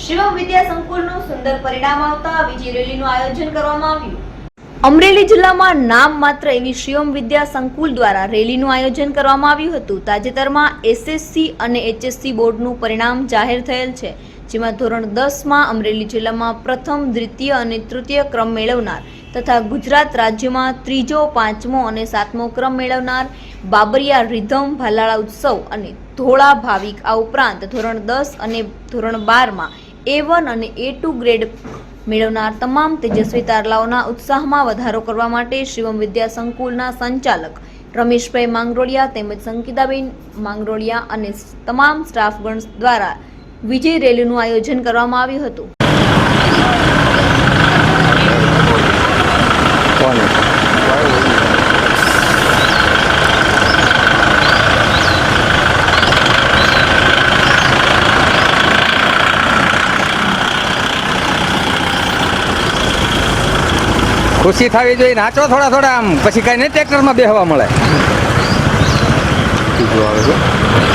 શિવમ વિદ્યા સંકુલનું સુંદર પરિણામ આવતા બીજી રેલીનું આયોજન કરવામાં આવ્યું. અમરેલી જિલ્લામાં નામ માત્ર એવી શિવમ વિદ્યા સંકુલ દ્વારા રેલીનું આયોજન કરવામાં આવ્યું હતું. તાજેતરમાં એસએસસી અને એચએસસી બોર્ડનું પરિણામ જાહેર થયેલ છે, જેમાં ધોરણ દસમાં અમરેલી જિલ્લામાં પ્રથમ, દ્વિતીય અને તૃતીય ક્રમ મેળવનાર તથા ગુજરાત રાજ્યમાં ત્રીજો, પાંચમો અને સાતમો ક્રમ મેળવનાર બાબરિયા રિધમ ભાલાળા ઉત્સવ અને ધોળા ભાવિક આ ઉપરાંત ધોરણ દસ અને ધોરણ બારમાં એ વન અને એ ટુ ગ્રેડ મેળવનાર તમામ તેજસ્વી તારલાઓના ઉત્સાહમાં વધારો કરવા માટે શિવમ વિદ્યા સંકુલના સંચાલક રમેશભાઈ માંગરોળિયા તેમજ સંકિતાબેન માંગરોળિયા અને તમામ સ્ટાફગણ દ્વારા વિજય રેલીનું આયોજન કરવામાં આવ્યું હતું. ખુશી થવી જોઈએ. નાચો થોડા થોડા આમ. પછી કઈ નહીં, ટ્રેક્ટરમાં બેહવા મળે. આવે છે?